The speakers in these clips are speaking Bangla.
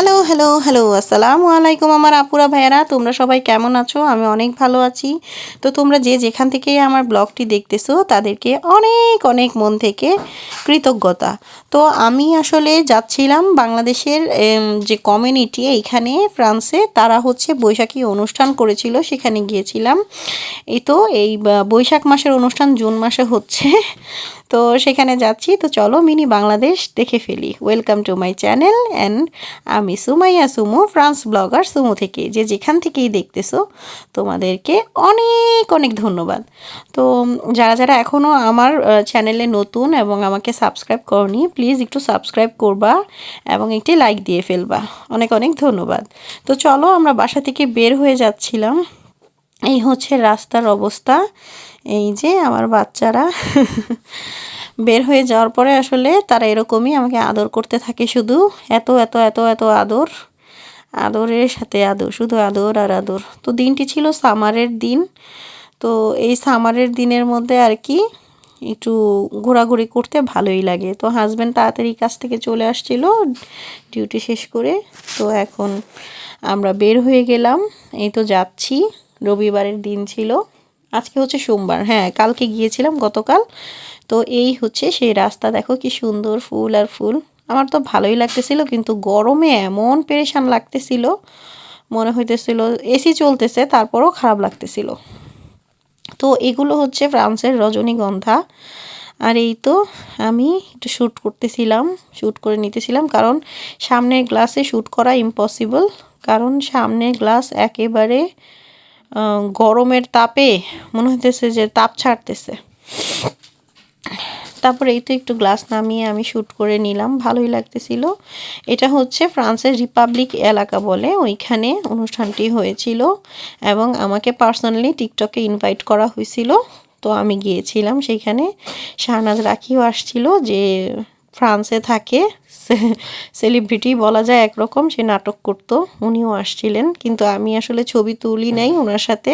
হ্যালো হ্যালো হ্যালো আসসালামু আলাইকুম আমার আপুরা ভাইয়ারা, তোমরা সবাই কেমন আছো? আমি অনেক ভালো আছি। তো তোমরা যে যেখান থেকে আমার ব্লগটি দেখতেছো, তাদেরকে অনেক অনেক মন থেকে কৃতজ্ঞতা। তো আমি আসলে যাচ্ছিলাম বাংলাদেশের যে কমিউনিটি এইখানে ফ্রান্সে, তারা হচ্ছে বৈশাখী অনুষ্ঠান করেছিল, সেখানে গিয়েছিলাম। এই তো এই বৈশাখ মাসের অনুষ্ঠান জুন মাসে হচ্ছে, তো সেখানে যাচ্ছি। তো চলো মিনি বাংলাদেশ দেখে ফেলি। Welcome to my channel and আমি সুমাইয়া সুমু, ফ্রান্স ব্লগার সুমু থেকে, যে যেখান থেকেই দেখতেছো, তোমাদেরকে অনেক অনেক ধন্যবাদ। তো, যারা যারা এখনও আমার চ্যানেলে নতুন এবং আমাকে সাবস্ক্রাইব করনি প্লিজ একটু সাবস্ক্রাইব করবা এবং একটি লাইক দিয়ে ফেলবা। অনেক অনেক ধন্যবাদ। তো চলো, আমরা বাসা থেকে বের হয়ে যাচ্ছিলাম। এই হচ্ছে রাস্তার অবস্থা। এই যে আমার বাচ্চারা। বের হয়ে যাওয়ার পরে আসলে তারা এরকমই আমাকে আদর করতে থাকে শুধু, এত এত এত এত আদর। আদরের সাথে আদর, শুধু আদর আর আদর। তো দিনটি ছিল সামারের দিন। তো এই সামারের দিনের মধ্যে আর কি একটু ঘোরাঘুরি করতে ভালোই লাগে। তো হাজব্যান্ড তাড়াতাড়ি কাছ থেকে চলে আসছিল ডিউটি শেষ করে। তো এখন আমরা বের হয়ে গেলাম। এই তো যাচ্ছি। রবিবারের দিন ছিল। আজকে হচ্ছে সোমবার। হ্যাঁ কালকে গিয়েছিলাম গতকাল। তো এই হচ্ছে সেই রাস্তা। দেখো কি সুন্দর ফুল আর ফুল। আমার তো ভালোই লাগতেছিল, কিন্তু গরমে এমন পেরেশান লাগতেছিল, মনে হইতেছিল এসি চলতেছে, তারপরও খারাপ লাগতেছিল। তো এগুলো হচ্ছে ফ্রান্সের রজনীগন্ধা। আর এই তো আমি একটু শ্যুট করতেছিলাম শ্যুট করে নিতেছিলাম, কারণ সামনের গ্লাসে শ্যুট করা ইম্পসিবল কারণ সামনের গ্লাস একেবারে গরমের তাপে মনে হইতেছে যে তাপ ছাড়তেছে। তারপরে এই তো একটু গ্লাস নামিয়ে আমি শ্যুট করে নিলাম, ভালোই লাগতেছিল। এটা হচ্ছে ফ্রান্সের রিপাবলিক এলাকা বলে ওইখানে অনুষ্ঠানটি হয়েছিল এবং আমাকে পার্সোনালি টিকটকে ইনভাইট করা হয়েছিল। তো আমি গিয়েছিলাম সেখানে, শাহনাজ রাখিও আসছিল যে ফ্রান্সে থাকে সেলিব্রিটি বলা যায় একরকম, সে নাটক করতো, উনিও আসছিলেন। কিন্তু আমি আসলে ছবি তুলি নাই ওনার সাথে,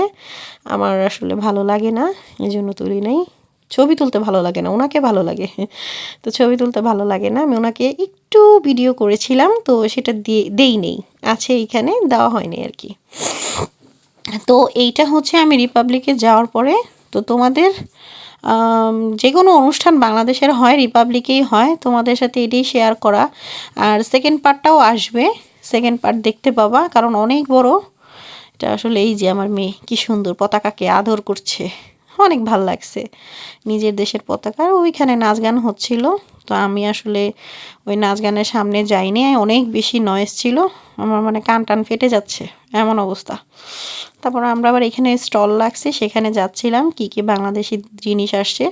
আমার আসলে ভালো লাগে না এই জন্য তুলি নাই। ছবি তুলতে ভালো লাগে না, ওনাকে ভালো লাগে। তো ছবি তুলতে ভালো লাগে না, আমি ওনাকে একটু ভিডিও করেছিলাম, তো সেটা দিয়ে, দেই নেই, আছে এইখানে দেওয়া হয়নি আর কি। তো এইটা হচ্ছে আমি রিপাবলিকে যাওয়ার পরে, তো তোমাদের যে কোনো অনুষ্ঠান বাংলাদেশের হয় রিপাবলিকেই হয়, তোমাদের সাথে এটাই শেয়ার করা। আর সেকেন্ড পার্টটাও আসবে সেকেন্ড পার্ট দেখতে পাবা, কারণ অনেক বড়, এটা আসলে এই যে আমার মেয়ে, কি সুন্দর, পতাকাকে আদর করছে। অনেক ভালো লাগছে। নিজের দেশের পতাকা। আর ওইখানে নাচ গান হচ্ছিল। তো আমি আসলে ওই নাচ গানের সামনে যাইনি। অনেক বেশি নয়েস ছিল। আমার মানে কান টান ফেটে যাচ্ছে, এমন অবস্থা। তারপর আমরা আবার এখানে স্টল লাগছে সেখানে যাচ্ছিলাম, কি কি বাংলাদেশি জিনিস আসছে।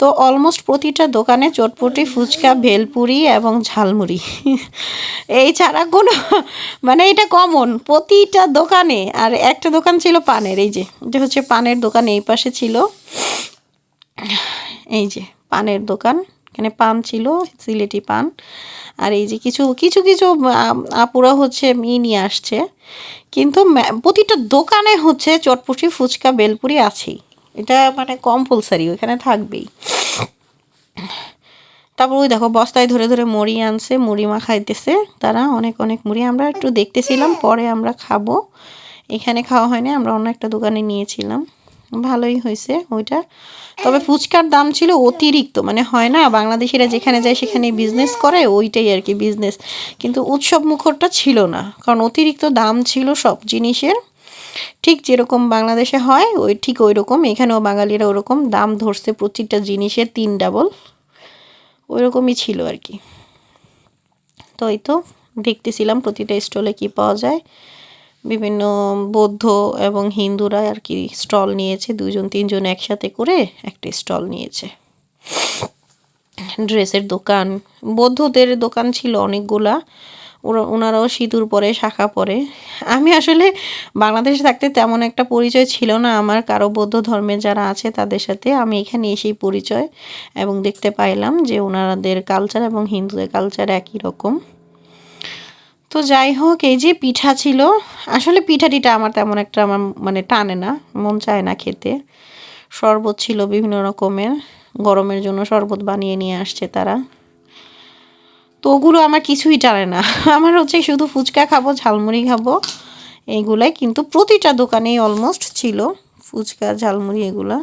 তো অলমোস্ট প্রতিটা দোকানে চটপটি, ফুচকা, ভেলপুরি এবং ঝালমুড়ি। এই ছাড়া কোনো মানে এটা কমন প্রতিটা দোকানে। আর একটা দোকান ছিল পানের, এই যে, এটা হচ্ছে পানের দোকান, এই পাশে ছিল। এই যে, পানের দোকান। এখানে পান ছিল, সিলেটি পান। আর এই যে কিছু কিছু কিছু আপুরা হচ্ছে ই নিয়ে আসছে। কিন্তু প্রতিটা দোকানে হচ্ছে চটপটি, ফুচকা, বেলপুরি আছেই। এটা মানে কম্পালসারি ওইখানে থাকবেই। তারপর ওই দেখো, বস্তায় ধরে ধরে মুড়ি আনছে, মুড়ি মা খাইতেছে। তারা অনেক অনেক মুড়ি আমরা একটু দেখতেছিলাম, পরে আমরা খাব। এখানে খাওয়া হয়নি, আমরা অন্য একটা দোকানে নিয়েছিলাম। ভালোই হয়েছে ওইটা। তবে ফুচকার দাম ছিল অতিরিক্ত মানে হয় না, বাংলাদেশিরা যেখানে যায় সেখানে বিজনেস করে, ওইটাই আর কি বিজনেস কিন্তু উৎসব মুখরটা ছিল না, কারণ অতিরিক্ত দাম ছিল সব জিনিসের। ঠিক যেরকম বাংলাদেশে হয়, ওই ঠিক ওই রকম এখানেও বাঙালিরা ওরকম দাম ধরছে প্রতিটা জিনিসের তিন ডাবল ওই রকমই ছিল আর কি। তো এই তো, দেখতেছিলাম প্রতিটা স্টলে কি পাওয়া যায়। বিভিন্ন বৌদ্ধ এবং হিন্দুরা আর কি স্টল নিয়েছে, দুজন তিনজন একসাথে করে একটা স্টল নিয়েছে। ড্রেসের দোকান, বৌদ্ধদের দোকান ছিল অনেকগুলা, ওরা, ওনারাও সিঁদুর পরে, শাখা পরে। আমি আসলে বাংলাদেশে থাকতে তেমন একটা পরিচয় ছিল না আমার, কারও বৌদ্ধ ধর্মের যারা আছে তাদের সাথে আমি এখানে এসেই পরিচয় এবং দেখতে পাইলাম যে ওনাদের কালচার এবং হিন্দুদের কালচার একই রকম। তো যাই হোক, এই যে পিঠা ছিল, আসলে পিঠা টিঠা আমার তেমন একটা আমার মানে টানে না, মন চায় না খেতে। শরবত ছিল বিভিন্ন রকমের, গরমের জন্য শরবত বানিয়ে নিয়ে আসছে তারা। তো ওগুলো আমার কিছুই টানে না। আমার হচ্ছে শুধু ফুচকা খাব, ঝালমুড়ি খাব এইগুলাই কিন্তু প্রতিটা দোকানেই অলমোস্ট ছিল, ফুচকা, ঝালমুড়ি এগুলা।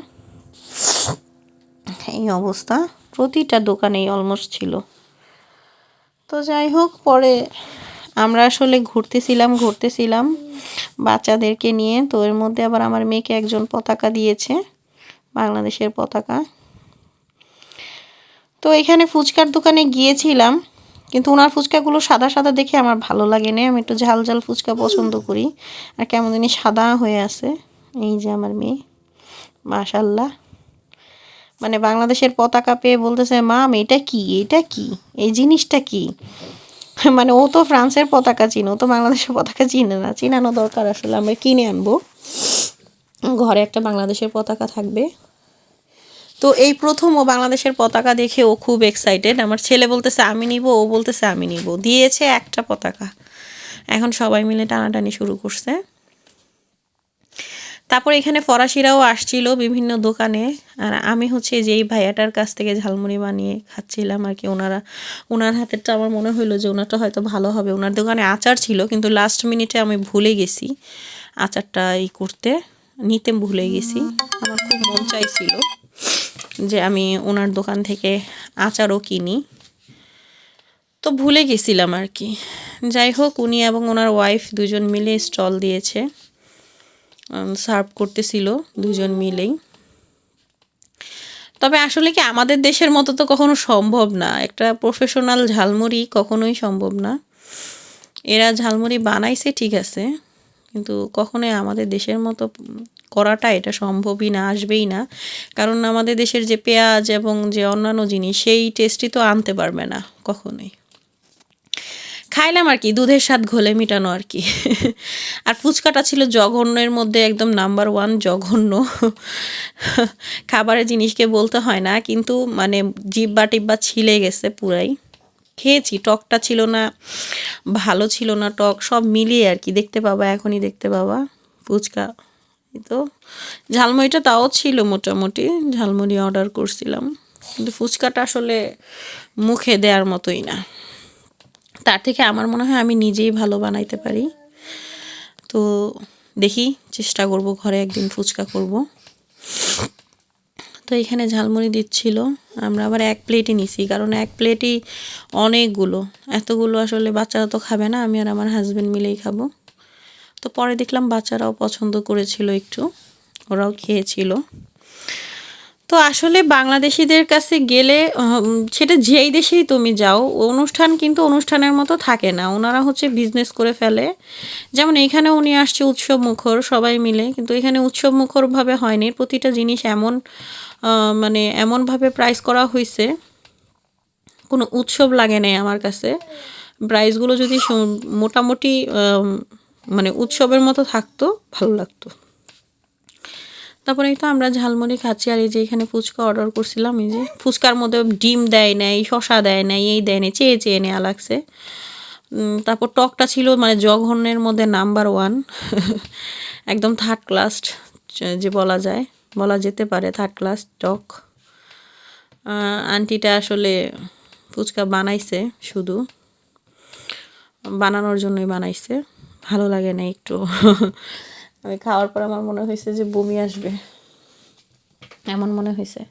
এই অবস্থা, প্রতিটা দোকানেই অলমোস্ট ছিল। তো যাই হোক, পরে আমরা আসলে ঘুরতেছিলাম ঘুরতেছিলাম বাচ্চাদেরকে নিয়ে। তো এর মধ্যে আবার আমার মেয়েকে একজন পতাকা দিয়েছে, বাংলাদেশের পতাকা। তো এখানে ফুচকার দোকানে গিয়েছিলাম, কিন্তু ওনার ফুচকাগুলো সাদা সাদা দেখে আমার ভালো লাগে না আমি একটু ঝাল ঝাল ফুচকা পছন্দ করি, আর কেমন জানি সাদা হয়ে আছে। এই যে আমার মেয়ে মাশাল্লাহ মানে বাংলাদেশের পতাকা পেয়ে বলতেছে মাম এটা কি? এটা কি? এই জিনিসটা কি? মানে ও তো ফ্রান্সের পতাকা চিনে, ও তো বাংলাদেশের পতাকা চিনে না। চিনানো দরকার আসলে, আমরা কিনে আনব। ঘরে একটা বাংলাদেশের পতাকা থাকবে। তো এই প্রথম ও বাংলাদেশের পতাকা দেখে ও খুব এক্সাইটেড আমার ছেলে বলতেছে, আমি নিব। ও বলতেছে, আমি নিব। দিয়েছে একটা পতাকা। এখন সবাই মিলে টানাটানি শুরু করছে। তারপর এখানে ফরাসিরাও আসছিল বিভিন্ন দোকানে। আর আমি হচ্ছে যেই ভাইয়াটার কাছ থেকে ঝালমুড়ি বানিয়ে খাচ্ছিলাম আর কি, ওনারা, ওনার হাতেরটা আমার মনে হলো যে ওনারটা হয়তো ভালো হবে। ওনার দোকানে আচার ছিল, কিন্তু লাস্ট মিনিটে আমি ভুলে গেছি আচারটা ই করতে, নিতে ভুলে গেছি। আমার খুব মন চাইছিল যে আমি ওনার দোকান থেকে আচারও কিনি। তো ভুলে গেছিলাম আর কি। যাই হোক, উনি এবং ওনার ওয়াইফ দুজন মিলে স্টল দিয়েছে। সার্ভ করতেছিল দুজন মিলেই। তবে আসলে কি আমাদের দেশের মতো তো কখনো সম্ভব না। একটা প্রফেশনাল ঝালমুড়ি কখনোই সম্ভব না। এরা ঝালমুড়ি বানাইছে, ঠিক আছে। কিন্তু কখনোই আমাদের দেশের মতো করাটা এটা সম্ভবই না, আসবেই না। কারণ আমাদের দেশের যে পেঁয়াজ এবং যে অন্যান্য জিনিস, সেই টেস্টই তো আনতে পারবে না কখনোই। খাইলাম আর কি, দুধের স্বাদ ঘোলে মিটানো আর কি। আর ফুচকাটা ছিল জঘন্যের মধ্যে একদম নাম্বার ওয়ান জঘন্য। খাবারের জিনিসকে বলতে হয় না, কিন্তু মানে জিব্বা টিব্বা ছিলে গেছে পুরাই। খেয়েছি, টকটা ছিল না, ভালো ছিল না টক, সব মিলিয়ে আর কি। দেখতে পাবা, এখনই দেখতে পাবা। ফুচকা তো। ঝালমুড়িটা তাও ছিল মোটামুটি, ঝালমুড়ি অর্ডার করছিলাম। কিন্তু ফুচকাটা আসলে মুখে দেওয়ার মতোই না। তার থেকে আমার মনে হয় আমি নিজেই ভালো বানাইতে পারি। তো দেখি চেষ্টা করব, ঘরে একদিন ফুচকা করব। তো এখানে ঝালমুড়ি দিচ্ছিল। আমরা আবার এক প্লেটই নিছি, কারণ এক প্লেটই অনেকগুলো। এতগুলো আসলে বাচ্চারা তো খাবে না, আমি আর আমার হাজব্যান্ড মিলেই খাব। তো পরে দেখলাম বাচ্চারাও পছন্দ করেছিল একটু, ওরাও খেয়েছিল। তো আসলে বাংলাদেশিদের কাছে গেলে সেটা যেই দেশেই তুমি যাও, অনুষ্ঠান কিন্তু অনুষ্ঠানের মতো থাকে না। ওনারা হচ্ছে বিজনেস করে ফেলে। যেমন এখানে উনি আসছে উৎসব মুখর, সবাই মিলে। কিন্তু এখানে উৎসব মুখরভাবে হয়নি। প্রতিটা জিনিস এমন মানে এমনভাবে প্রাইস করা হয়েছে কোনো উৎসব লাগে নাই আমার কাছে। প্রাইসগুলো যদি মোটামুটি মানে উৎসবের মতো থাকতো, ভালো লাগতো। তারপরে তো আমরা ঝালমুড়ি খাচ্ছি, আর এই যে এখানে ফুচকা অর্ডার করছিলাম, এই যে ফুচকার মধ্যে ডিম দেয় নাই শশা দেয় নাই, এই দেয় নাই, চেয়ে চেয়ে নেওয়া লাগছে। তারপর টকটা ছিল মানে জঘন্যের মধ্যে নাম্বার ওয়ান একদম থার্ড ক্লাস যে বলা যায়, বলা যেতে পারে থার্ড ক্লাস টক। আন্টিটা আসলে ফুচকা বানাইছে শুধু, বানানোর জন্যই বানাইছে, ভালো লাগে না একটু। আমি খাওয়ার পর আমার মনে হয়েছে যে বমি আসবে। এমন মনে হয়েছে।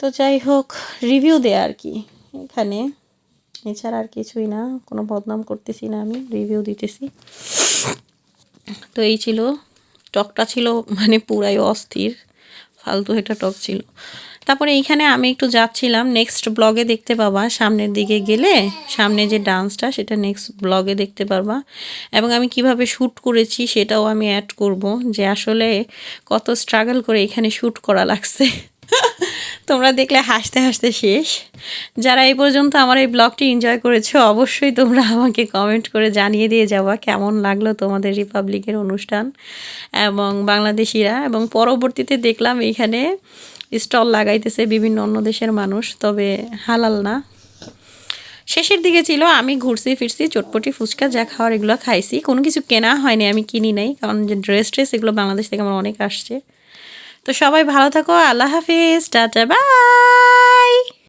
তো যাই হোক রিভিউ দেয় আর কি। এখানে এছাড়া আর কিছুই না, কোনো বদনাম করতেছি না আমি রিভিউ দিতেছি। তো এই ছিল, টকটা ছিল মানে পুরাই অস্থির, ফালতু একটা টক ছিল। তারপরে এইখানে আমি একটু যাচ্ছিলাম নেক্সট ব্লগে দেখতে পাবা। সামনের দিকে গেলে সামনে যে ডান্সটা সেটা নেক্সট ব্লগে দেখতে পারবা। এবং আমি কীভাবে শ্যুট করেছি সেটাও আমি অ্যাড করব যে আসলে কত স্ট্রাগল করে এখানে শ্যুট করা লাগছে। তোমরা দেখলে হাসতে হাসতে শেষ। যারা এই পর্যন্ত আমার এই ব্লগটি এনজয় করেছ, অবশ্যই তোমরা আমাকে কমেন্ট করে জানিয়ে দিয়ে যাওয়া কেমন লাগল তোমাদের রিপাবলিকের অনুষ্ঠান এবং বাংলাদেশিরা। এবং পরবর্তীতে দেখলাম এইখানে স্টল লাগাইতেছে বিভিন্ন অন্য দেশের মানুষ, তবে হালাল না। শেষের দিকে ছিল, আমি ঘুরছি ফিরছি, চটপটি, ফুচকা, যা খাওয়ার এগুলো খাইছি। কোনো কিছু কেনা হয়নি, আমি কিনি নাই, কারণ যে ড্রেস ট্রেস এগুলো বাংলাদেশ থেকে আমার অনেক আসছে। তো সবাই ভালো থাকো, আল্লাহ হাফিজ, টাটা, বাই!